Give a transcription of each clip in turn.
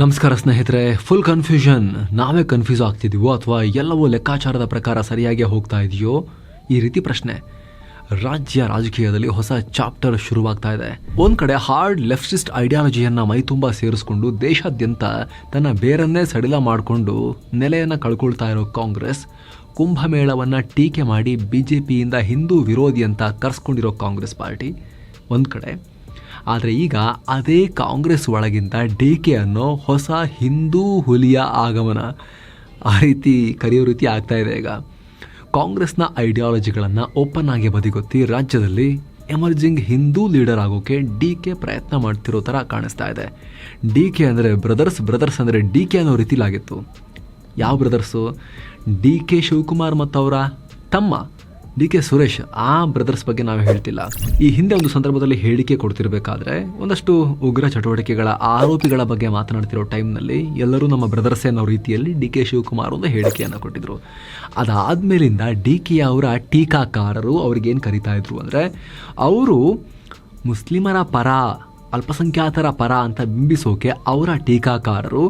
ನಮಸ್ಕಾರ ಸ್ನೇಹಿತರೆ full confusion ನಾವೇ ಕನ್ಫ್ಯೂಸ್ ಆಗ್ತಿದ್ದೀವೋ ಅಥವಾ ಎಲ್ಲವೂ ಲೆಕ್ಕಾಚಾರದ ಪ್ರಕಾರ ಸರಿಯಾಗಿ ಹೋಗ್ತಾ ಇದೆಯೋ? ಈ ರೀತಿ ಪ್ರಶ್ನೆ. ರಾಜ್ಯ ರಾಜಕೀಯದಲ್ಲಿ ಹೊಸ ಚಾಪ್ಟರ್ ಶುರುವಾಗ್ತಾ ಇದೆ. ಒಂದ್ ಕಡೆ ಹಾರ್ಡ್ ಲೆಫ್ಟಿಸ್ಟ್ ಐಡಿಯಾಲಜಿಯನ್ನ ಮೈತುಂಬ ಸೇರಿಸ್ಕೊಂಡು ದೇಶಾದ್ಯಂತ ತನ್ನ ಬೇರನ್ನೇ ಸಡಿಲ ಮಾಡಿಕೊಂಡು ನೆಲೆಯನ್ನ ಕಳ್ಕೊಳ್ತಾ ಇರೋ ಕಾಂಗ್ರೆಸ್, ಕುಂಭಮೇಳವನ್ನ ಟೀಕೆ ಮಾಡಿ ಬಿಜೆಪಿಯಿಂದ ಹಿಂದೂ ವಿರೋಧಿ ಅಂತ ಕರ್ಸ್ಕೊಂಡಿರೋ ಕಾಂಗ್ರೆಸ್ ಪಾರ್ಟಿ. ಒಂದ್ ಕಡೆ ಆದರೆ ಈಗ ಅದೇ ಕಾಂಗ್ರೆಸ್ ಒಳಗಿಂದ ಡಿ ಕೆ ಅನ್ನೋ ಹೊಸ ಹಿಂದೂ ಹುಲಿಯ ಆಗಮನ ಆ ರೀತಿ ಕರೆಯೋ ರೀತಿ ಆಗ್ತಾ ಇದೆ ಈಗ. ಕಾಂಗ್ರೆಸ್ನ ಐಡಿಯಾಲಜಿಗಳನ್ನು ಓಪನ್ ಆಗಿ ಬದಿಗೊತ್ತಿ ರಾಜ್ಯದಲ್ಲಿ ಎಮರ್ಜಿಂಗ್ ಹಿಂದೂ ಲೀಡರ್ ಆಗೋಕೆ ಡಿ ಕೆ ಪ್ರಯತ್ನ ಮಾಡ್ತಿರೋ ಥರ ಕಾಣಿಸ್ತಾ ಇದೆ. ಡಿ ಕೆ ಅಂದರೆ ಬ್ರದರ್ಸ್ ಬ್ರದರ್ಸ್ ಅಂದರೆ ಡಿ ಕೆ ಅನ್ನೋ ರೀತಿಲಾಗಿತ್ತು. ಯಾವ ಬ್ರದರ್ಸು? ಡಿ ಕೆ ಶಿವಕುಮಾರ್ ಮತ್ತು ಅವರ ತಮ್ಮ. ಡಿ ಕೆ ಸುರೇಶ್, ಆ ಬ್ರದರ್ಸ್ ಬಗ್ಗೆ ನಾವು ಹೇಳ್ತಿಲ್ಲ. ಈ ಹಿಂದೆ ಒಂದು ಸಂದರ್ಭದಲ್ಲಿ ಹೇಳಿಕೆ ಕೊಡ್ತಿರಬೇಕಾದ್ರೆ ಒಂದಷ್ಟು ಉಗ್ರ ಚಟುವಟಿಕೆಗಳ ಆರೋಪಿಗಳ ಬಗ್ಗೆ ಮಾತನಾಡ್ತಿರೋ ಟೈಮ್ನಲ್ಲಿ ಎಲ್ಲರೂ ನಮ್ಮ ಬ್ರದರ್ಸ್ ಅನ್ನೋ ರೀತಿಯಲ್ಲಿ ಡಿ ಕೆ ಶಿವಕುಮಾರ್ ಒಂದು ಹೇಳಿಕೆಯನ್ನು ಕೊಟ್ಟಿದ್ರು. ಅದಾದ್ಮೇಲಿಂದ ಡಿ ಕೆ ಅವರ ಟೀಕಾಕಾರರು ಅವ್ರಿಗೇನು ಕರಿತಾ ಇದ್ರು ಅಂದರೆ, ಅವರು ಮುಸ್ಲಿಮರ ಪರ, ಅಲ್ಪಸಂಖ್ಯಾತರ ಪರ ಅಂತ ಬಿಂಬಿಸೋಕೆ ಅವರ ಟೀಕಾಕಾರರು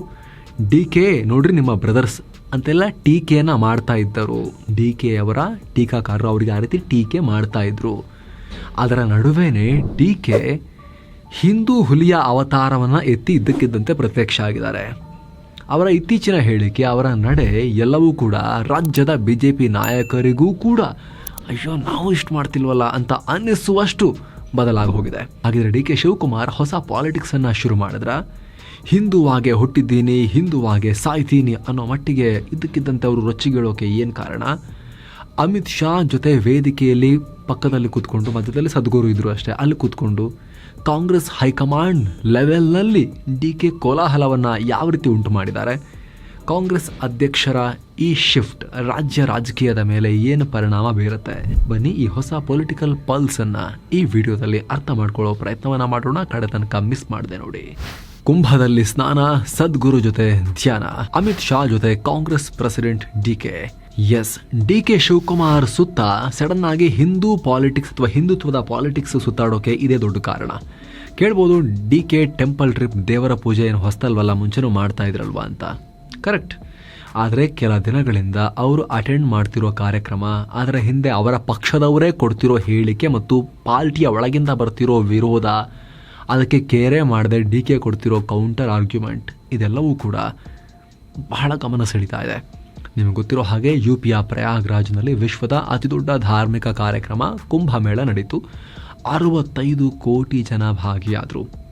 ಡಿ ಕೆ, ನೋಡ್ರಿ ನಿಮ್ಮ ಬ್ರದರ್ಸ್ ಅಂತೆಲ್ಲ ಟೀಕೆಯನ್ನು ಮಾಡ್ತಾ ಇದ್ದರು. ಡಿ ಕೆ ಅವರ ಟೀಕಾಕಾರರು ಅವರಿಗೆ ಆ ರೀತಿ ಟೀಕೆ ಮಾಡ್ತಾ ಇದ್ದರು ಅದರ ನಡುವೆನೇ ಡಿ ಕೆ ಹಿಂದೂ ಹುಲಿಯ ಅವತಾರವನ್ನು ಎತ್ತಿ ಇದ್ದಕ್ಕಿದ್ದಂತೆ ಪ್ರತ್ಯಕ್ಷ ಆಗಿದ್ದಾರೆ. ಅವರ ಇತ್ತೀಚಿನ ಹೇಳಿಕೆ, ಅವರ ನಡೆ ಎಲ್ಲವೂ ಕೂಡ ರಾಜ್ಯದ ಬಿ ಜೆ ಪಿ ನಾಯಕರಿಗೂ ಕೂಡ ಅಯ್ಯೋ ನಾವು ಇಷ್ಟು ಮಾಡ್ತಿಲ್ವಲ್ಲ ಅಂತ ಅನ್ನಿಸುವಷ್ಟು ಬದಲಾಗಿ ಹೋಗಿದೆ. ಹಾಗಿದ್ರೆ ಡಿ ಕೆ ಶಿವಕುಮಾರ್ ಹೊಸ ಪಾಲಿಟಿಕ್ಸನ್ನು ಶುರು ಮಾಡಿದ್ರ? ಹಿಂದುವಾಗೆ ಹುಟ್ಟಿದ್ದೀನಿ, ಹಿಂದುವಾಗೆ ಸಾಯ್ತೀನಿ ಅನ್ನೋ ಮಟ್ಟಿಗೆ ಇದ್ದಕ್ಕಿದ್ದಂತೆ ಅವರು ರೊಚ್ಚಿಗೇಳೋಕೆ ಏನು ಕಾರಣ? ಅಮಿತ್ ಶಾ ಜೊತೆ ವೇದಿಕೆಯಲ್ಲಿ ಪಕ್ಕದಲ್ಲಿ ಕೂತ್ಕೊಂಡು, ಮಧ್ಯದಲ್ಲಿ ಸದ್ಗುರು ಇದ್ದರು ಅಷ್ಟೇ, ಅಲ್ಲಿ ಕೂತ್ಕೊಂಡು ಕಾಂಗ್ರೆಸ್ ಹೈಕಮಾಂಡ್ ಲೆವೆಲ್ನಲ್ಲಿ ಡಿ ಕೆ ಕೋಲಾಹಲವನ್ನು ಯಾವ ರೀತಿ ಉಂಟು ಮಾಡಿದ್ದಾರೆ? ಕಾಂಗ್ರೆಸ್ ಅಧ್ಯಕ್ಷರ ಈ ಶಿಫ್ಟ್ ರಾಜ್ಯ ರಾಜಕೀಯದ ಮೇಲೆ ಏನು ಪರಿಣಾಮ ಬೀರುತ್ತೆ? ಬನ್ನಿ ಈ ಹೊಸ ಪೊಲಿಟಿಕಲ್ ಪಲ್ಸನ್ನು ಈ ವಿಡಿಯೋದಲ್ಲಿ ಅರ್ಥ ಮಾಡ್ಕೊಳ್ಳೋ ಪ್ರಯತ್ನವನ್ನು ಮಾಡೋಣ. ಕಡೆ ತನಕ ಮಿಸ್ ಮಾಡಿದೆ ನೋಡಿ. ಕುಂಭದಲ್ಲಿ ಸ್ನಾನ, ಸದ್ಗುರು ಜೊತೆ ಧ್ಯಾನ, ಅಮಿತ್ ಶಾ ಜೊತೆ Congress president D K. S. D K Shivakumar ಸುತ್ತ ಸಡನ್ ಆಗಿ ಹಿಂದೂ ಪಾಲಿಟಿಕ್ಸ್ ಅಥವಾ ಹಿಂದುತ್ವದ ಪಾಲಿಟಿಕ್ಸ್ ಸುತ್ತಾಡೋಕೆ ಇದೇ ದೊಡ್ಡ ಕಾರಣ. ಕೇಳ್ಬೋದು, ಡಿ ಕೆ ಟೆಂಪಲ್ ಟ್ರಿಪ್ ದೇವರ ಪೂಜೆ ಏನು ಹೊಸ್ತಲ್ವಲ್ಲ ಮುಂಚೆನೂ ಮಾಡ್ತಾ ಇದ್ರಲ್ವಾ ಅಂತ. ಕರೆಕ್ಟ್ ಆದರೆ ಕೆಲ ದಿನಗಳಿಂದ ಅವರು ಅಟೆಂಡ್ ಮಾಡ್ತಿರೋ ಕಾರ್ಯಕ್ರಮ ಅದರ ಹಿಂದೆ ಅವರ ಪಕ್ಷದವರೇ ಕೊಡ್ತಿರೋ ಹೇಳಿಕೆ ಮತ್ತು ಪಾರ್ಟಿಯ ಒಳಗಿಂದ ಬರ್ತಿರೋ ವಿರೋಧ ಅದಕ್ಕೆ ಕೇರೆ ಮಾಡದೆ ಡಿ ಕೆ ಕೊಡ್ತಿರೋ ಕೌಂಟರ್ ಆರ್ಗ್ಯುಮೆಂಟ್ ಇದೆಲ್ಲವೂ ಕೂಡ ಬಹಳ ಗಮನ ಸೆಳೀತಾ ಇದೆ. ನಿಮಗೆ ಗೊತ್ತಿರೋ ಹಾಗೆ ಯು ಪಿಯ ಪ್ರಯಾಗ್ರಾಜ್ನಲ್ಲಿ ವಿಶ್ವದ ಅತಿದೊಡ್ಡ ಧಾರ್ಮಿಕ ಕಾರ್ಯಕ್ರಮ ಕುಂಭಮೇಳ ನಡೀತು. ಅರವತ್ತೈದು ಕೋಟಿ ಜನ ಭಾಗಿಯಾದರು.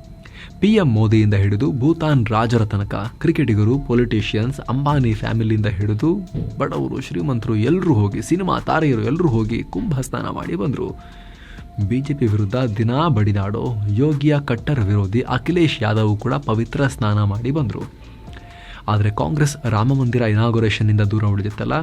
ಪಿ ಎಂ ಮೋದಿಯಿಂದ ಹಿಡಿದು ಭೂತಾನ್ ರಾಜರ ತನಕ ಕ್ರಿಕೆಟಿಗರು ಪೊಲಿಟಿಷಿಯನ್ಸ್ ಅಂಬಾನಿ ಫ್ಯಾಮಿಲಿಯಿಂದ ಹಿಡಿದು ಬಡವರು, ಶ್ರೀಮಂತರು ಎಲ್ಲರೂ ಹೋಗಿ, ಸಿನಿಮಾ ತಾರೆಯರು ಎಲ್ಲರೂ ಹೋಗಿ ಕುಂಭ ಸ್ನಾನ ಮಾಡಿ ಬಂದರು. ಬಿಜೆಪಿ ವಿರುದ್ಧ ದಿನಾ ಬಡಿದಾಡೋ ಯೋಗಿಯ ಕಟ್ಟರ್ ವಿರೋಧಿ ಅಖಿಲೇಶ್ ಯಾದವ್ ಕೂಡ ಪವಿತ್ರ ಸ್ನಾನ ಮಾಡಿ ಬಂದರು. ಆದರೆ ಕಾಂಗ್ರೆಸ್ ರಾಮ ಮಂದಿರ ಇನಾಗುರೇಷನ್ನಿಂದ ದೂರ ಉಳಿದಿತ್ತಲ್ಲ?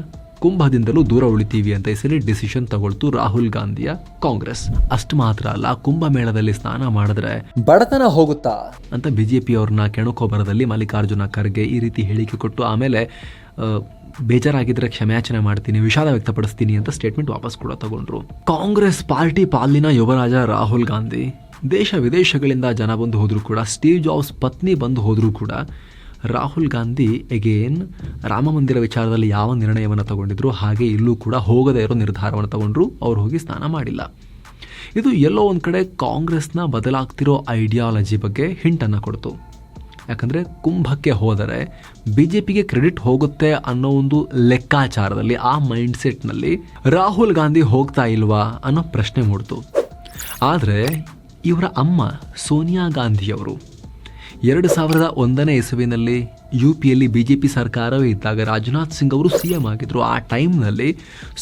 ಕುಂಭದಿಂದಲೂ ದೂರ ಉಳಿತೀವಿ ಅಂತ ಹೆಸರಿ ಡಿಸಿಷನ್ ತಗೊಳ್ತು ರಾಹುಲ್ ಗಾಂಧಿಯ ಕಾಂಗ್ರೆಸ್. ಅಷ್ಟು ಮಾತ್ರ ಅಲ್ಲ, ಕುಂಭಮೇಳದಲ್ಲಿ ಸ್ನಾನ ಮಾಡಿದ್ರೆ ಬಡತನ ಹೋಗುತ್ತಾ? ಅಂತ ಬಿಜೆಪಿಯವ್ರನ್ನ ಕೆಣಕೋಬರದಲ್ಲಿ ಮಲ್ಲಿಕಾರ್ಜುನ ಖರ್ಗೆ ಈ ರೀತಿ ಹೇಳಿಕೆ ಕೊಟ್ಟು ಆಮೇಲೆ ಬೇಜಾರಾಗಿದ್ರೆ ಕ್ಷಮೆಯಾಚನೆ ಮಾಡ್ತೀನಿ, ವಿಷಾದ ವ್ಯಕ್ತಪಡಿಸ್ತೀನಿ ಅಂತ ಸ್ಟೇಟ್ಮೆಂಟ್ ವಾಪಸ್ ಕೂಡ ತಗೊಂಡ್ರು. ಕಾಂಗ್ರೆಸ್ ಪಾರ್ಟಿ ಪಾಲಿನ ಯುವರಾಜ ರಾಹುಲ್ ಗಾಂಧಿ. ದೇಶ ವಿದೇಶಗಳಿಂದ ಜನ ಬಂದು ಹೋದರೂ ಕೂಡ, ಸ್ಟೀವ್ ಜಾಬ್ಸ್ ಪತ್ನಿ ಬಂದು ಹೋದರೂ ಕೂಡ, ರಾಹುಲ್ ಗಾಂಧಿ ಎಗೇನ್ ರಾಮ ಮಂದಿರ ವಿಚಾರದಲ್ಲಿ ಯಾವ ನಿರ್ಣಯವನ್ನು ತಗೊಂಡಿದ್ರು, ಹಾಗೆ ಇಲ್ಲೂ ಕೂಡ ಹೋಗದೇ ಇರೋ ನಿರ್ಧಾರವನ್ನು ತಗೊಂಡ್ರು, ಅವ್ರು ಹೋಗಿ ಸ್ನಾನ ಮಾಡಿಲ್ಲ. ಇದು ಎಲ್ಲೋ ಒಂದು ಕಡೆ ಕಾಂಗ್ರೆಸ್ನ ಬದಲಾಗ್ತಿರೋ ಐಡಿಯಾಲಜಿ ಬಗ್ಗೆ ಹಿಂಟನ್ನು ಕೊಡ್ತು. ಯಾಕಂದರೆ ಕುಂಭಕ್ಕೆ ಹೋದರೆ ಬಿ ಜೆ ಪಿಗೆ ಕ್ರೆಡಿಟ್ ಹೋಗುತ್ತೆ ಅನ್ನೋ ಒಂದು ಲೆಕ್ಕಾಚಾರದಲ್ಲಿ, ಆ ಮೈಂಡ್ಸೆಟ್ನಲ್ಲಿ ರಾಹುಲ್ ಗಾಂಧಿ ಹೋಗ್ತಾ ಇಲ್ವಾ ಅನ್ನೋ ಪ್ರಶ್ನೆ ಮೂಡ್ತು. ಆದರೆ ಇವರ ಅಮ್ಮ ಸೋನಿಯಾ ಗಾಂಧಿಯವರು ಎರಡು ಸಾವಿರದ ಒಂದನೇ ಇಸುವಿನಲ್ಲಿ ಯು ಪಿಯಲ್ಲಿ ಬಿ ಜೆ ಪಿ ಸರ್ಕಾರವೇ ಇದ್ದಾಗ ರಾಜನಾಥ್ ಸಿಂಗ್ ಅವರು ಸಿ ಎಂ ಆಗಿದ್ದರು ಆ ಟೈಮ್ನಲ್ಲಿ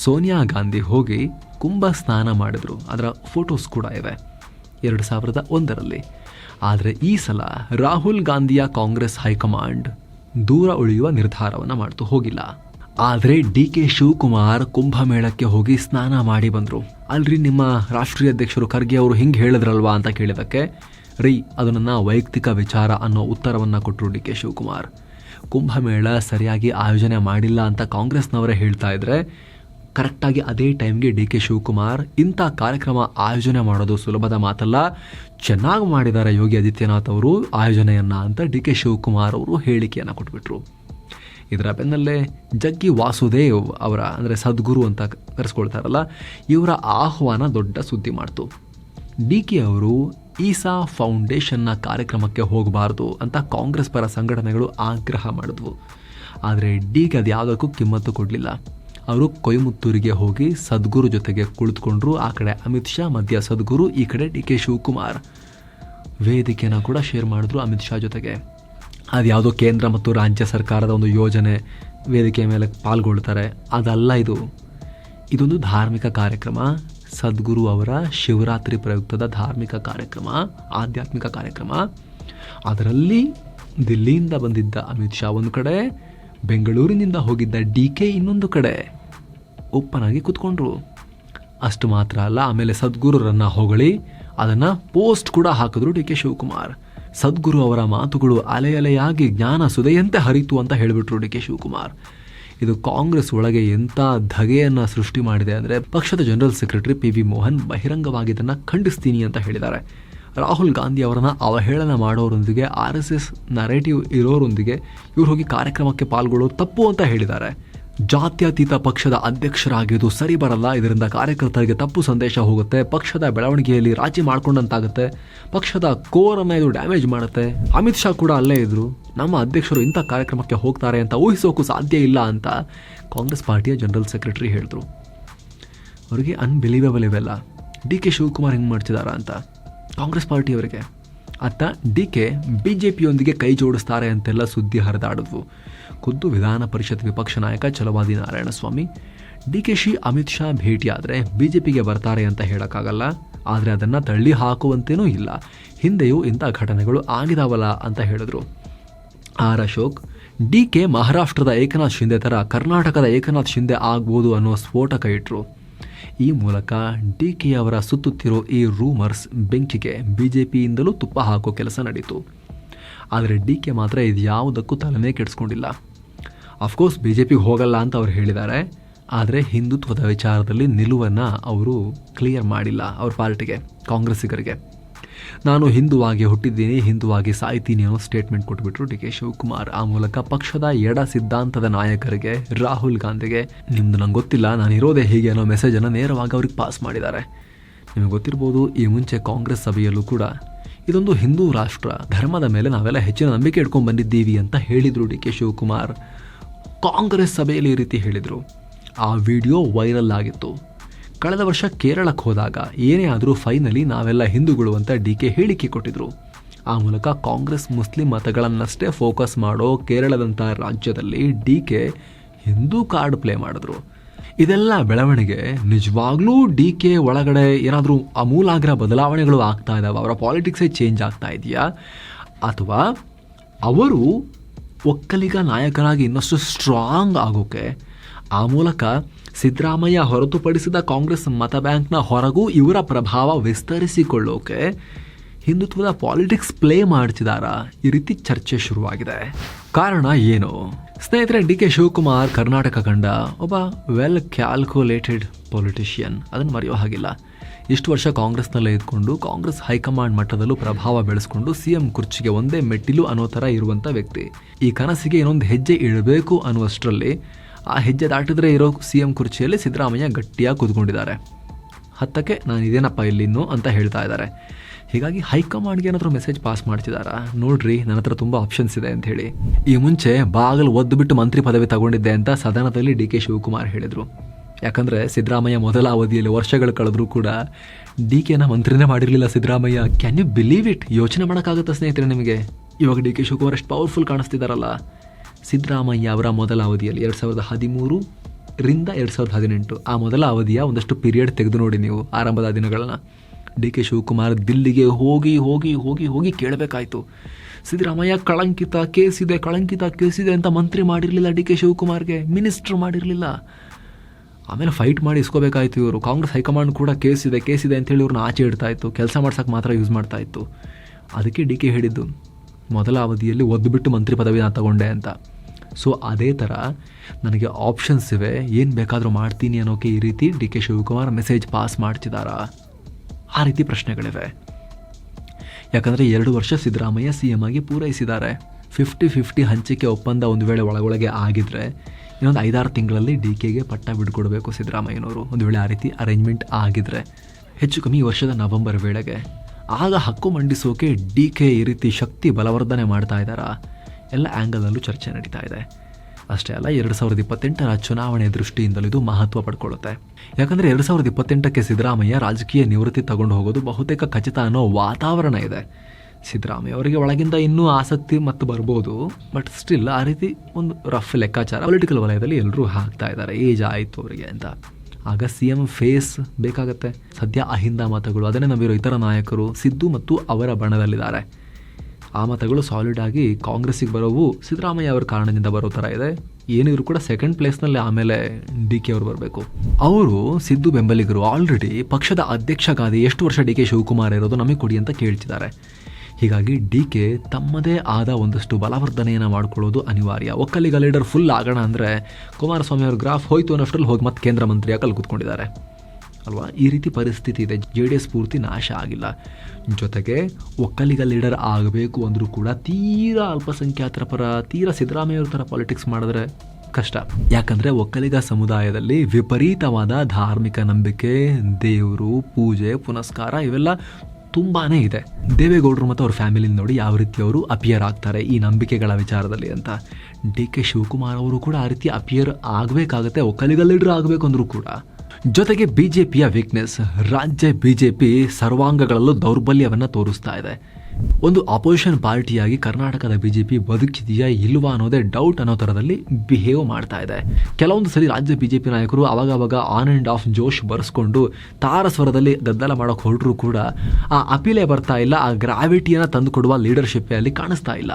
ಸೋನಿಯಾ ಗಾಂಧಿ ಹೋಗಿ ಕುಂಭ ಸ್ನಾನ ಮಾಡಿದರು. ಅದರ ಫೋಟೋಸ್ ಕೂಡ ಇವೆ. ಎರಡು ಸಾವಿರದ ಒಂದರಲ್ಲಿ. ಆದರೆ ಈ ಸಲ ರಾಹುಲ್ ಗಾಂಧಿಯ ಕಾಂಗ್ರೆಸ್ ಹೈಕಮಾಂಡ್ ದೂರ ಉಳಿಯುವ ನಿರ್ಧಾರವನ್ನು ಮಾಡ್ತು ಹೋಗಿಲ್ಲ. ಆದರೆ ಡಿ ಕೆ ಶಿವಕುಮಾರ್ ಕುಂಭಮೇಳಕ್ಕೆ ಹೋಗಿ ಸ್ನಾನ ಮಾಡಿ ಬಂದರು. ಅಲ್ರಿ ನಿಮ್ಮ ರಾಷ್ಟ್ರೀಯ ಅಧ್ಯಕ್ಷರು ಖರ್ಗೆ ಅವರು ಹಿಂಗೆ ಹೇಳಿದ್ರಲ್ವಾ ಅಂತ ಕೇಳಿದಕ್ಕೆ, ರೀ, ಅದು ನನ್ನ ವೈಯಕ್ತಿಕ ವಿಚಾರ ಅನ್ನೋ ಉತ್ತರವನ್ನು ಕೊಟ್ಟರು ಡಿ ಕೆ ಶಿವಕುಮಾರ್. ಕುಂಭಮೇಳ ಸರಿಯಾಗಿ ಆಯೋಜನೆ ಮಾಡಿಲ್ಲ ಅಂತ ಕಾಂಗ್ರೆಸ್ನವರೇ ಹೇಳ್ತಾ ಇದ್ರೆ ಕರೆಕ್ಟಾಗಿ ಅದೇ ಟೈಮ್ಗೆ ಡಿ ಕೆ ಶಿವಕುಮಾರ್ ಇಂಥ ಕಾರ್ಯಕ್ರಮ ಆಯೋಜನೆ ಮಾಡೋದು ಸುಲಭದ ಮಾತಲ್ಲ. ಚೆನ್ನಾಗಿ ಮಾಡಿದ್ದಾರೆ ಯೋಗಿ ಆದಿತ್ಯನಾಥ್ ಅವರು ಆಯೋಜನೆಯನ್ನು ಅಂತ ಡಿ ಕೆ ಶಿವಕುಮಾರ್ ಅವರು ಹೇಳಿಕೆಯನ್ನು ಕೊಟ್ಬಿಟ್ರು. ಇದರ ಬೆನ್ನಲ್ಲೇ ಜಗ್ಗಿ ವಾಸುದೇವ್ ಅವರ ಅಂದರೆ ಸದ್ಗುರು ಅಂತ ಕರೆಸ್ಕೊಳ್ತಾರಲ್ಲ, ಇವರ ಆಹ್ವಾನ ದೊಡ್ಡ ಸುದ್ದಿ ಮಾಡ್ತು. ಡಿ ಕೆ ಅವರು ಈಸಾ ಫೌಂಡೇಶನ್ನ ಕಾರ್ಯಕ್ರಮಕ್ಕೆ ಹೋಗಬಾರ್ದು ಅಂತ ಕಾಂಗ್ರೆಸ್ ಪರ ಸಂಘಟನೆಗಳು ಆಗ್ರಹ ಮಾಡಿದ್ವು. ಆದರೆ ಡಿ ಕೆ ಅದು ಯಾವುದಕ್ಕೂ ಕಿಮ್ಮತ್ತು ಕೊಡಲಿಲ್ಲ. ಅವರು ಕೊಯಮುತ್ತೂರಿಗೆ ಹೋಗಿ ಸದ್ಗುರು ಜೊತೆಗೆ ಕುಳಿತುಕೊಂಡ್ರು. ಆ ಕಡೆ ಅಮಿತ್ ಶಾ, ಮಧ್ಯ ಸದ್ಗುರು, ಈ ಕಡೆ ಡಿ ಕೆ ಶಿವಕುಮಾರ್. ವೇದಿಕೆನ ಕೂಡ ಶೇರ್ ಮಾಡಿದ್ರು ಅಮಿತ್ ಶಾ ಜೊತೆಗೆ. ಅದು ಯಾವುದೋ ಕೇಂದ್ರ ಮತ್ತು ರಾಜ್ಯ ಸರ್ಕಾರದ ಒಂದು ಯೋಜನೆ ವೇದಿಕೆ ಮೇಲೆ ಪಾಲ್ಗೊಳ್ತಾರೆ. ಅದಲ್ಲ ಇದು. ಇದೊಂದು ಧಾರ್ಮಿಕ ಕಾರ್ಯಕ್ರಮ. ಸದ್ಗುರು ಅವರ ಶಿವರಾತ್ರಿ ಪ್ರಯುಕ್ತದ ಧಾರ್ಮಿಕ ಕಾರ್ಯಕ್ರಮ, ಆಧ್ಯಾತ್ಮಿಕ ಕಾರ್ಯಕ್ರಮ. ಅದರಲ್ಲಿ ದಿಲ್ಲಿಯಿಂದ ಬಂದಿದ್ದ ಅಮಿತ್ ಶಾ ಒಂದು ಕಡೆ ಬೆಂಗಳೂರಿನಿಂದ ಹೋಗಿದ್ದ ಡಿ ಕೆ ಇನ್ನೊಂದು ಕಡೆ. ಒಪ್ಪನಾಗಿ ಕೂತ್ಕೊಂಡ್ರು. ಅಷ್ಟು ಮಾತ್ರ ಅಲ್ಲ, ಆಮೇಲೆ ಸದ್ಗುರುರನ್ನ ಹೊಗಳಿ ಅದನ್ನು ಪೋಸ್ಟ್ ಕೂಡ ಹಾಕಿದ್ರು ಡಿ ಕೆ ಶಿವಕುಮಾರ್. ಸದ್ಗುರು ಅವರ ಮಾತುಗಳು ಅಲೆ ಅಲೆಯಾಗಿ ಜ್ಞಾನ ಸುದೆಯಂತೆ ಹರಿತು ಅಂತ ಹೇಳಿಬಿಟ್ರು ಡಿ ಕೆ ಶಿವಕುಮಾರ್. ಇದು ಕಾಂಗ್ರೆಸ್ ಒಳಗೆ ಎಂಥ ಧಗೆಯನ್ನು ಸೃಷ್ಟಿ ಮಾಡಿದೆ ಅಂದರೆ ಪಕ್ಷದ general secretary P V Mohan ಬಹಿರಂಗವಾಗಿ ಇದನ್ನು ಖಂಡಿಸ್ತೀನಿ ಅಂತ ಹೇಳಿದ್ದಾರೆ. ರಾಹುಲ್ ಗಾಂಧಿ ಅವರನ್ನು ಅವಹೇಳನ ಮಾಡೋರೊಂದಿಗೆ ಆರ್ ಎಸ್ ಎಸ್ ನರೇಟಿವ್ ಇರೋರೊಂದಿಗೆ ಇವ್ರು ಹೋಗಿ ಕಾರ್ಯಕ್ರಮಕ್ಕೆ ಪಾಲ್ಗೊಳ್ಳೋದು ತಪ್ಪು ಅಂತ ಹೇಳಿದ್ದಾರೆ. ಜಾತ್ಯತೀತ ಪಕ್ಷದ ಅಧ್ಯಕ್ಷರಾಗಿದ್ದು ಸರಿ ಬರಲ್ಲ, ಇದರಿಂದ ಕಾರ್ಯಕರ್ತರಿಗೆ ತಪ್ಪು ಸಂದೇಶ ಹೋಗುತ್ತೆ, ಪಕ್ಷದ ಬೆಳವಣಿಗೆಯಲ್ಲಿ ರಾಜಿ ಮಾಡ್ಕೊಂಡಂತಾಗುತ್ತೆ, ಪಕ್ಷದ ಕೋರನ್ನು ಇದು ಡ್ಯಾಮೇಜ್ ಮಾಡುತ್ತೆ. ಅಮಿತ್ ಶಾ ಕೂಡ ಅಲ್ಲೇ ಇದ್ರು. ನಮ್ಮ ಅಧ್ಯಕ್ಷರು ಇಂಥ ಕಾರ್ಯಕ್ರಮಕ್ಕೆ ಹೋಗ್ತಾರೆ ಅಂತ ಊಹಿಸೋಕ್ಕೂ ಸಾಧ್ಯ ಇಲ್ಲ ಅಂತ ಕಾಂಗ್ರೆಸ್ ಪಾರ್ಟಿಯ ಜನರಲ್ ಸೆಕ್ರೆಟರಿ ಹೇಳಿದ್ರು. ಅವರಿಗೆ ಅನ್ಬಿಲೀವೇಬಲ್ ಇವೆಲ್ಲ. ಡಿ ಕೆ ಶಿವಕುಮಾರ್ ಹೆಂಗೆ ಮಾಡ್ತಿದಾರ ಅಂತ. ಕಾಂಗ್ರೆಸ್ ಪಾರ್ಟಿಯವರಿಗೆ. ಅತ್ತ ಡಿ ಕೆ ಬಿ ಜೆ ಪಿಯೊಂದಿಗೆ ಕೈ ಜೋಡಿಸ್ತಾರೆ ಅಂತೆಲ್ಲ ಸುದ್ದಿ ಹರಿದಾಡಿದ್ವು ಖುದ್ದು ವಿಧಾನ ಪರಿಷತ್ ವಿಪಕ್ಷ ನಾಯಕ Chalavadi Narayanaswamy. D K she Amit Shah ಭೇಟಿಯಾದರೆ ಬಿ ಜೆ ಪಿಗೆ ಬರ್ತಾರೆ ಅಂತ ಹೇಳೋಕ್ಕಾಗಲ್ಲ. ಆದರೆ ಅದನ್ನು ತಳ್ಳಿ ಹಾಕುವಂತೇನೂ ಇಲ್ಲ. ಹಿಂದೆಯೂ ಇಂಥ ಘಟನೆಗಳು ಆಗಿದಾವಲ್ಲ ಅಂತ ಹೇಳಿದರು. ಆರ್ ಅಶೋಕ್, ಡಿ ಕೆ ಮಹಾರಾಷ್ಟ್ರದ ಏಕನಾಥ್ ಶಿಂದೆ ಥರ ಕರ್ನಾಟಕದ ಏಕನಾಥ್ ಶಿಂದೆ ಆಗ್ಬೋದು ಅನ್ನೋ ಸ್ಫೋಟಕ ಇಟ್ರು. ಈ ಮೂಲಕ ಡಿ ಕೆ ಅವರ ಸುತ್ತುತ್ತಿರೋ ಈ ರೂಮರ್ಸ್ ಬೆಂಕಿಗೆ ಬಿ ಜೆ ಪಿಯಿಂದಲೂ ತುಪ್ಪ ಹಾಕೋ ಕೆಲಸ ನಡೀತು. ಆದರೆ ಡಿ ಕೆ ಮಾತ್ರ ಇದು ಯಾವುದಕ್ಕೂ ತಲೆನೇ ಕೆಡಿಸ್ಕೊಂಡಿಲ್ಲ. ಅಫ್ಕೋರ್ಸ್ ಬಿ ಜೆ ಹೋಗಲ್ಲ ಅಂತ ಅವ್ರು ಹೇಳಿದ್ದಾರೆ. ಆದರೆ ಹಿಂದುತ್ವದ ವಿಚಾರದಲ್ಲಿ ನಿಲುವನ್ನು ಅವರು ಕ್ಲಿಯರ್ ಮಾಡಿಲ್ಲ ಅವ್ರ ಪಾರ್ಟಿಗೆ ಕಾಂಗ್ರೆಸ್ಸಿಗರಿಗೆ. ನಾನು ಹಿಂದುವಾಗಿ ಹುಟ್ಟಿದ್ದೀನಿ, ಹಿಂದುವಾಗಿ ಸಾಯ್ತೀನಿ ಅನ್ನೋ ಸ್ಟೇಟ್ಮೆಂಟ್ ಕೊಟ್ಬಿಟ್ರು ಡಿ ಕೆ ಶಿವಕುಮಾರ್. ಆ ಮೂಲಕ ಪಕ್ಷದ ಎಡ ಸಿದ್ಧಾಂತದ ನಾಯಕರಿಗೆ, ರಾಹುಲ್ ಗಾಂಧಿಗೆ, ನಿಮ್ದು ನಂಗೆ ಗೊತ್ತಿಲ್ಲ, ನಾನು ಇರೋದೇ ಹೀಗೆ ಅನ್ನೋ ಮೆಸೇಜನ್ನು ನೇರವಾಗಿ ಅವ್ರಿಗೆ ಪಾಸ್ ಮಾಡಿದ್ದಾರೆ. ನಿಮಗೆ ಗೊತ್ತಿರ್ಬೋದು, ಈ ಮುಂಚೆ ಕಾಂಗ್ರೆಸ್ ಸಭೆಯಲ್ಲೂ ಕೂಡ ಇದೊಂದು ಹಿಂದೂ ರಾಷ್ಟ್ರ, ಧರ್ಮದ ಮೇಲೆ ನಾವೆಲ್ಲ ಹೆಚ್ಚಿನ ನಂಬಿಕೆ ಇಟ್ಕೊಂಡು ಬಂದಿದ್ದೀವಿ ಅಂತ ಹೇಳಿದರು ಡಿ ಕೆ ಶಿವಕುಮಾರ್. ಕಾಂಗ್ರೆಸ್ ಸಭೆಯಲ್ಲಿ ಈ ರೀತಿ ಹೇಳಿದರು. ಆ ವಿಡಿಯೋ ವೈರಲ್ ಆಗಿತ್ತು. ಕಳೆದ ವರ್ಷ ಕೇರಳಕ್ಕೆ ಹೋದಾಗ ಏನೇ ಆದರೂ ಫೈನಲಿ ನಾವೆಲ್ಲ ಹಿಂದೂಗಳು ಅಂತ ಡಿ ಕೆ ಹೇಳಿಕೆ ಕೊಟ್ಟಿದ್ರು. ಆ ಮೂಲಕ ಕಾಂಗ್ರೆಸ್ ಮುಸ್ಲಿಂ ಮತಗಳನ್ನಷ್ಟೇ ಫೋಕಸ್ ಮಾಡೋ ಕೇರಳದಂಥ ರಾಜ್ಯದಲ್ಲಿ D K Hindu card play ಮಾಡಿದ್ರು. ಇದೆಲ್ಲ ಬೆಳವಣಿಗೆ ನಿಜವಾಗ್ಲೂ ಡಿ ಕೆ ಒಳಗಡೆ ಏನಾದರೂ ಅಮೂಲಾಗ್ರ ಬದಲಾವಣೆಗಳು ಆಗ್ತಾ ಇದ್ದಾವೆ ಅವರ ಪಾಲಿಟಿಕ್ಸೇ ಚೇಂಜ್ ಆಗ್ತಾ ಇದೆಯಾ? ಅಥವಾ ಅವರು ಒಕ್ಕಲಿಗ ನಾಯಕರಾಗಿ ಇನ್ನಷ್ಟು ಸ್ಟ್ರಾಂಗ್ ಆಗೋಕೆ ಆ ಮೂಲಕ ಸಿದ್ದರಾಮಯ್ಯ ಹೊರತುಪಡಿಸಿದ ಕಾಂಗ್ರೆಸ್ ಮತ ಬ್ಯಾಂಕ್ನ ಹೊರಗೂ ಇವರ ಪ್ರಭಾವ ವಿಸ್ತರಿಸಿಕೊಳ್ಳೋಕೆ ಹಿಂದುತ್ವದ ಪಾಲಿಟಿಕ್ಸ್ ಪ್ಲೇ ಮಾಡ್ತಿದಾರಾ ಈ ರೀತಿ ಚರ್ಚೆ ಶುರುವಾಗಿದೆ. ಕಾರಣ ಏನು? ಸ್ನೇಹಿತರೆ, ಡಿ ಕೆ ಶಿವಕುಮಾರ್, ಕರ್ನಾಟಕ ಕಂಡ ಒಬ್ಬ ವೆಲ್ ಕ್ಯಾಲ್ಕುಲೇಟೆಡ್ ಪೊಲಿಟಿಷಿಯನ್ ಅದನ್ನು ಮರೆಯೋ ಹಾಗಿಲ್ಲ. ಇಷ್ಟು ವರ್ಷ ಕಾಂಗ್ರೆಸ್ನಲ್ಲೇ ಇದ್ಕೊಂಡು, ಕಾಂಗ್ರೆಸ್ ಹೈಕಮಾಂಡ್ ಮಟ್ಟದಲ್ಲೂ ಪ್ರಭಾವ ಬೆಳೆಸ್ಕೊಂಡು ಸಿ ಎಂ ಕುರ್ಚಿಗೆ ಒಂದೇ ಮೆಟ್ಟಿಲು ಅನ್ನೋ ಥರ ಇರುವಂಥ ವ್ಯಕ್ತಿ. ಈ ಕನಸಿಗೆ ಇನ್ನೊಂದು ಹೆಜ್ಜೆ ಇಡಬೇಕು ಅನ್ನುವಷ್ಟರಲ್ಲಿ ಆ ಹೆಜ್ಜೆ ದಾಟಿದ್ರೆ ಇರೋ ಸಿ ಎಂ ಕುರ್ಚಿಯಲ್ಲಿ ಸಿದ್ದರಾಮಯ್ಯ ಗಟ್ಟಿಯಾಗಿ ಕೂತ್ಕೊಂಡಿದ್ದಾರೆ. ಹತ್ತಕ್ಕೆ ನಾನು ಇದೇನಪ್ಪ ಇಲ್ಲಿನ್ನು ಅಂತ ಹೇಳ್ತಾ ಇದ್ದಾರೆ. ಹೀಗಾಗಿ ಹೈಕಮಾಂಡ್ಗೆ ಏನಾದರೂ ಮೆಸೇಜ್ ಪಾಸ್ ಮಾಡ್ತಿದ್ದಾರಾ? ನೋಡ್ರಿ, ನನ್ನ ಹತ್ರ ತುಂಬ ಆಪ್ಷನ್ಸ್ ಇದೆ ಅಂತ ಹೇಳಿ. ಈ ಮುಂಚೆ ಬಾಗಲು ಒದ್ದು ಬಿಟ್ಟು ಮಂತ್ರಿ ಪದವಿ ತಗೊಂಡಿದ್ದೆ ಅಂತ ಸದನದಲ್ಲಿ ಡಿ ಕೆ ಶಿವಕುಮಾರ್ ಹೇಳಿದರು. ಯಾಕಂದರೆ ಸಿದ್ದರಾಮಯ್ಯ ಮೊದಲ ಅವಧಿಯಲ್ಲಿ ವರ್ಷಗಳು ಕಳೆದರೂ ಕೂಡ ಡಿ ಕೆನ ಮಂತ್ರಿನೇ ಮಾಡಿರಲಿಲ್ಲ Siddaramaiah. Can you believe it ಯೋಚನೆ ಮಾಡೋಕ್ಕಾಗುತ್ತಾ ಸ್ನೇಹಿತರೆ ನಿಮಗೆ? ಇವಾಗ ಡಿ ಕೆ ಶಿವಕುಮಾರ್ ಎಷ್ಟು ಪವರ್ಫುಲ್ ಕಾಣಿಸ್ತಿದ್ದಾರಲ್ಲ ಸಿದ್ದರಾಮಯ್ಯ ಅವರ ಮೊದಲ ಅವಧಿಯಲ್ಲಿ ಎರಡು ಸಾವಿರದ ಹದಿಮೂರು ರಿಂದ ಎರಡು ಸಾವಿರದ ಹದಿನೆಂಟು ಆ ಮೊದಲ ಅವಧಿಯ ಒಂದಷ್ಟು ಪೀರಿಯಡ್ ತೆಗೆದು ನೋಡಿ ನೀವು ಆರಂಭದ ದಿನಗಳನ್ನು. ಡಿ ಕೆ ಶಿವಕುಮಾರ್ ದಿಲ್ಲಿಗೆ ಹೋಗಿ ಹೋಗಿ ಹೋಗಿ ಹೋಗಿ ಕೇಳಬೇಕಾಯ್ತು. ಸಿದ್ದರಾಮಯ್ಯ, ಕಳಂಕಿತ ಕೇಸಿದೆ ಕಳಂಕಿತ ಕೇಸಿದೆ ಅಂತ ಮಂತ್ರಿ ಮಾಡಿರಲಿಲ್ಲ ಡಿ ಕೆ ಶಿವಕುಮಾರ್ಗೆ, ಮಿನಿಸ್ಟ್ರ್ ಮಾಡಿರಲಿಲ್ಲ. ಆಮೇಲೆ ಫೈಟ್ ಮಾಡಿ ಇಸ್ಕೋಬೇಕಾಯ್ತು ಇವರು. ಕಾಂಗ್ರೆಸ್ ಹೈಕಮಾಂಡ್ ಕೂಡ ಕೇಸಿದೆ ಕೇಸಿದೆ ಅಂತೇಳಿ ಇವ್ರನ್ನ ಆಚೆ ಇಡ್ತಾ ಇತ್ತು. ಕೆಲಸ ಮಾಡ್ಸೋಕ್ಕೆ ಮಾತ್ರ ಯೂಸ್ ಮಾಡ್ತಾ ಇತ್ತು. ಅದಕ್ಕೆ ಡಿ ಕೆ ಹೇಳಿದ್ದು, ಮೊದಲ ಅವಧಿಯಲ್ಲಿ ಒದ್ದು ಬಿಟ್ಟು ಮಂತ್ರಿ ಪದವಿ ನಾನು ತಗೊಂಡೆ ಅಂತ. ಸೊ ಅದೇ ಥರ ನನಗೆ ಆಪ್ಷನ್ಸ್ ಇವೆ. ಏನು ಬೇಕಾದರೂ ಮಾಡ್ತೀನಿ ಅನ್ನೋಕೆ ಈ ರೀತಿ D K Shivakumar message pass ಮಾಡ್ತಿದ್ದಾರಾ? ಆ ರೀತಿ ಪ್ರಶ್ನೆಗಳಿವೆ. ಯಾಕಂದರೆ ಎರಡು ವರ್ಷ ಸಿದ್ದರಾಮಯ್ಯ ಸಿ ಎಂ ಆಗಿ ಪೂರೈಸಿದ್ದಾರೆ. ಫಿಫ್ಟಿ ಫಿಫ್ಟಿ ಹಂಚಿಕೆ ಒಪ್ಪಂದ ಒಂದು ವೇಳೆ ಒಳಗೊಳಗೆ ಆಗಿದ್ರೆ ಇನ್ನೊಂದು ಐದಾರು ತಿಂಗಳಲ್ಲಿ ಡಿ ಕೆಗೆ ಪಟ್ಟ ಬಿಟ್ಕೊಡ್ಬೇಕು ಸಿದ್ದರಾಮಯ್ಯನವರು. ಒಂದು ವೇಳೆ ಆ ರೀತಿ ಅರೇಂಜ್ಮೆಂಟ್ ಆಗಿದ್ರೆ ಹೆಚ್ಚು ಕಮ್ಮಿ ವರ್ಷದ ನವೆಂಬರ್ ವೇಳೆಗೆ. ಆಗ ಹಕ್ಕು ಮಂಡಿಸೋಕೆ ಡಿ ಕೆ ಈ ರೀತಿ ಶಕ್ತಿ ಬಲವರ್ಧನೆ ಮಾಡ್ತಾ ಇದ್ದಾರಾ? ಎಲ್ಲ ಆ್ಯಂಗಲಲ್ಲೂ ಚರ್ಚೆ ನಡೀತಾ ಇದೆ. ಅಷ್ಟೇ ಅಲ್ಲ, ಎರಡು ಸಾವಿರದ ಇಪ್ಪತ್ತೆಂಟರ ಚುನಾವಣೆ ದೃಷ್ಟಿಯಿಂದಲೂ ಇದು ಮಹತ್ವ ಪಡ್ಕೊಳ್ಳುತ್ತೆ. ಯಾಕಂದರೆ ಎರಡು ಸಾವಿರದ ಇಪ್ಪತ್ತೆಂಟಕ್ಕೆ ಸಿದ್ದರಾಮಯ್ಯ ರಾಜಕೀಯ ನಿವೃತ್ತಿ ತಗೊಂಡು ಹೋಗೋದು ಬಹುತೇಕ ಖಚಿತ ಅನ್ನೋ ವಾತಾವರಣ ಇದೆ. ಸಿದ್ದರಾಮಯ್ಯ ಅವರಿಗೆ ಒಳಗಿಂದ ಇನ್ನೂ ಆಸಕ್ತಿ ಮತ್ತು ಬರ್ಬೋದು, ಬಟ್ ಸ್ಟಿಲ್ ಆ ರೀತಿ ಒಂದು ರಫ್ ಲೆಕ್ಕಾಚಾರ ಪೊಲಿಟಿಕಲ್ ವಲಯದಲ್ಲಿ ಎಲ್ಲರೂ ಹಾಕ್ತಾ ಇದ್ದಾರೆ. ಏಜ್ ಆಯಿತು ಅವರಿಗೆ ಅಂತ. ಆಗ ಸಿ ಎಂ ಫೇಸ್ ಬೇಕಾಗತ್ತೆ. ಸದ್ಯ ಅಹಿಂದ ಮತಗಳು, ಅದನ್ನೇ ನಂಬಿರೋ ಇತರ ನಾಯಕರು, ಸಿದ್ದು ಮತ್ತು ಅವರ ಬಣದಲ್ಲಿದ್ದಾರೆ. ಆ ಮತಗಳು ಸಾಲಿಡ್ ಆಗಿ ಕಾಂಗ್ರೆಸ್ಸಿಗೆ ಬರೋವು ಸಿದ್ದರಾಮಯ್ಯ ಅವರ ಕಾರಣದಿಂದ ಬರೋ ಥರ ಇದೆ. ಏನಿದ್ರು ಕೂಡ ಸೆಕೆಂಡ್ ಪ್ಲೇಸ್ನಲ್ಲಿ ಆಮೇಲೆ ಡಿ ಕೆ ಅವರು ಬರಬೇಕು. ಅವರು ಸಿದ್ದು ಬೆಂಬಲಿಗರು ಆಲ್ರೆಡಿ ಪಕ್ಷದ ಅಧ್ಯಕ್ಷ ಗಾದಿ ಎಷ್ಟು ವರ್ಷ ಡಿ ಕೆ ಶಿವಕುಮಾರ್ ಇರೋದು ನಮಗೆ ಕೊಡಿ ಅಂತ ಕೇಳ್ತಿದ್ದಾರೆ. ಹೀಗಾಗಿ ಡಿ ಕೆ ತಮ್ಮದೇ ಆದ ಒಂದಷ್ಟು ಬಲವರ್ಧನೆಯನ್ನು ಮಾಡ್ಕೊಳ್ಳೋದು ಅನಿವಾರ್ಯ. ಒಕ್ಕಲಿಗ ಲೀಡರ್ ಫುಲ್ ಆಗೋಣ ಅಂದರೆ ಕುಮಾರಸ್ವಾಮಿ ಅವ್ರ ಗ್ರಾಫ್ ಹೋಯ್ತು ಅನ್ನೋಷ್ಟರಲ್ಲಿ ಹೋಗಿ ಮತ್ತೆ ಕೇಂದ್ರ ಮಂತ್ರಿಯಾಗಿ ಅಲ್ಲಿ ಕೂತ್ಕೊಂಡಿದ್ದಾರೆ ಅಲ್ವಾ? ಈ ರೀತಿ ಪರಿಸ್ಥಿತಿ ಇದೆ. ಜೆ ಡಿ ಎಸ್ ಪೂರ್ತಿ ನಾಶ ಆಗಿಲ್ಲ. ಜೊತೆಗೆ ಒಕ್ಕಲಿಗ ಲೀಡರ್ ಆಗಬೇಕು ಅಂದರೂ ಕೂಡ ತೀರಾ ಅಲ್ಪಸಂಖ್ಯಾತರ ಪರ, ತೀರಾ ಸಿದ್ದರಾಮಯ್ಯವ್ರ ಥರ ಪಾಲಿಟಿಕ್ಸ್ ಮಾಡಿದ್ರೆ ಕಷ್ಟ. ಯಾಕಂದರೆ ಒಕ್ಕಲಿಗ ಸಮುದಾಯದಲ್ಲಿ ವಿಪರೀತವಾದ ಧಾರ್ಮಿಕ ನಂಬಿಕೆ, ದೇವರು, ಪೂಜೆ, ಪುನಸ್ಕಾರ ಇವೆಲ್ಲ ತುಂಬಾ ಇದೆ. ದೇವೇಗೌಡರು ಮತ್ತು ಅವ್ರ ಫ್ಯಾಮಿಲಿ ನೋಡಿ ಯಾವ ರೀತಿ ಅವರು ಅಪಿಯರ್ ಆಗ್ತಾರೆ ಈ ನಂಬಿಕೆಗಳ ವಿಚಾರದಲ್ಲಿ ಅಂತ. ಡಿ ಕೆ ಶಿವಕುಮಾರ್ ಅವರು ಕೂಡ ಆ ರೀತಿ ಅಪಿಯರ್ ಆಗಬೇಕಾಗತ್ತೆ, ಒಕ್ಕಲಿಗ ಲೀಡರ್ ಆಗಬೇಕು ಅಂದರೂ ಕೂಡ. ಜೊತೆಗೆ ಬಿಜೆಪಿಯ ವೀಕ್ನೆಸ್ ರಾಜ್ಯ ಬಿಜೆಪಿ ಸರ್ವಾಂಗಗಳಲ್ಲೂ ದೌರ್ಬಲ್ಯವನ್ನು ತೋರಿಸ್ತಾ ಇದೆ. ಒಂದು ಅಪೋಸಿಷನ್ ಪಾರ್ಟಿಯಾಗಿ ಕರ್ನಾಟಕದ ಬಿಜೆಪಿ ಬದುಕಿದೆಯಾ ಇಲ್ವಾ ಅನ್ನೋದೇ ಡೌಟ್ ಅನ್ನೋ ಥರದಲ್ಲಿ ಬಿಹೇವ್ ಮಾಡ್ತಾ ಇದೆ. ಕೆಲವೊಂದು ಸರಿ ರಾಜ್ಯ ಬಿಜೆಪಿ ನಾಯಕರು ಅವಾಗ ಅವಾಗ ಆನ್ ಆ್ಯಂಡ್ ಆಫ್ ಜೋಶ್ ಬರೆಸ್ಕೊಂಡು ತಾರಸ್ವರದಲ್ಲಿ ಗದ್ದಲ ಮಾಡೋಕೆ ಹೊರಟರು ಕೂಡ ಆ ಅಪೀಲೇ ಬರ್ತಾ ಇಲ್ಲ, ಆ ಗ್ರಾವಿಟಿಯನ್ನು ತಂದುಕೊಡುವ ಲೀಡರ್ಶಿಪ್ ಅಲ್ಲಿ ಕಾಣಿಸ್ತಾ ಇಲ್ಲ.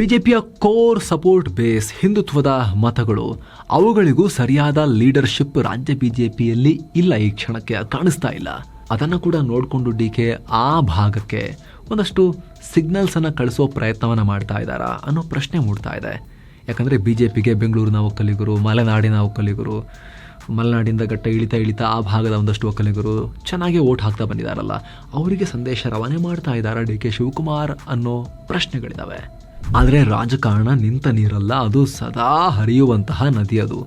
ಬಿಜೆಪಿಯ ಕೋರ್ ಸಪೋರ್ಟ್ ಬೇಸ್ ಹಿಂದುತ್ವದ ಮತಗಳು, ಅವುಗಳಿಗೂ ಸರಿಯಾದ ಲೀಡರ್ಶಿಪ್ ರಾಜ್ಯ ಬಿಜೆಪಿಯಲ್ಲಿ ಇಲ್ಲ ಈ ಕ್ಷಣಕ್ಕೆ ಕಾಣಿಸ್ತಾ ಇಲ್ಲ. ಅದನ್ನು ಕೂಡ ನೋಡಿಕೊಂಡು ಡಿ ಕೆ ಆ ಭಾಗಕ್ಕೆ ಒಂದಷ್ಟು ಸಿಗ್ನಲ್ಸನ್ನು ಕಳಿಸೋ ಪ್ರಯತ್ನವನ್ನು ಮಾಡ್ತಾ ಇದ್ದಾರಾ ಅನ್ನೋ ಪ್ರಶ್ನೆ ಮೂಡ್ತಾ ಇದೆ. ಯಾಕಂದರೆ ಬಿ ಜೆ ಪಿಗೆ ಬೆಂಗಳೂರಿನ ಒಕ್ಕಲಿಗರು, ಮಲೆನಾಡಿನ ಒಕ್ಕಲಿಗರು, ಮಲೆನಾಡಿಂದ ಗಟ್ಟ ಇಳಿತಾ ಇಳಿತಾ ಆ ಭಾಗದ ಒಂದಷ್ಟು ಒಕ್ಕಲಿಗರು ಚೆನ್ನಾಗಿ ಓಟ್ ಹಾಕ್ತಾ ಬಂದಿದ್ದಾರಲ್ಲ. ಅವರಿಗೆ ಸಂದೇಶ ರವಾನೆ ಮಾಡ್ತಾ ಇದ್ದಾರಾ ಡಿ ಕೆ ಶಿವಕುಮಾರ್ ಅನ್ನೋ ಪ್ರಶ್ನೆಗಳಿದ್ದಾವೆ ಆದರೆ ರಾಜಕಾರಣ ನಿಂತ ನೀರಲ್ಲ, ಅದು ಸದಾ ಹರಿಯುವಂತಹ ನದಿ ಅದು.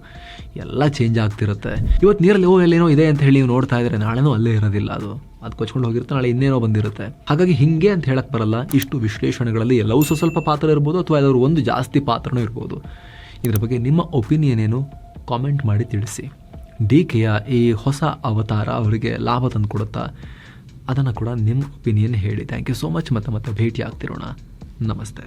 ಎಲ್ಲ ಚೇಂಜ್ ಆಗ್ತಿರುತ್ತೆ. ಇವತ್ತು ನೀರಲ್ಲಿ ಓ ಎಲ್ಲೇನೋ ಇದೆ ಅಂತ ಹೇಳಿ ನೀವು ನೋಡ್ತಾ ಇದ್ರೆ ನಾಳೆನೂ ಅಲ್ಲೇ ಇರೋದಿಲ್ಲ ಅದು. ಅದು ಕೊಚ್ಕೊಂಡು ಹೋಗಿರುತ್ತೆ, ನಾಳೆ ಇನ್ನೇನೋ ಬಂದಿರುತ್ತೆ. ಹಾಗಾಗಿ ಹಿಂಗೆ ಅಂತ ಹೇಳಕ್ ಬರಲ್ಲ. ಇಷ್ಟು ವಿಶ್ಲೇಷಣೆಗಳಲ್ಲಿ ಎಲ್ಲವೂ ಸ್ವಲ್ಪ ಪಾತ್ರ ಇರ್ಬೋದು ಅಥವಾ ಯಾವ್ದಾದ್ರು ಒಂದು ಜಾಸ್ತಿ ಪಾತ್ರನೂ ಇರ್ಬೋದು. ಇದ್ರ ಬಗ್ಗೆ ನಿಮ್ಮ ಒಪಿನಿಯನ್ ಏನು? ಕಾಮೆಂಟ್ ಮಾಡಿ ತಿಳಿಸಿ. ಡಿ ಕೆಯ ಈ ಹೊಸ ಅವತಾರ ಅವರಿಗೆ ಲಾಭ ತಂದು ಕೊಡುತ್ತಾ ಅದನ್ನು ಕೂಡ ನಿಮ್ಮ ಒಪಿನಿಯನ್ ಹೇಳಿ. ಥ್ಯಾಂಕ್ ಯು ಸೋ ಮಚ್ ಮತ್ತೆ ಮತ್ತೆ ಭೇಟಿ ಆಗ್ತಿರೋಣ ನಮಸ್ತೆ.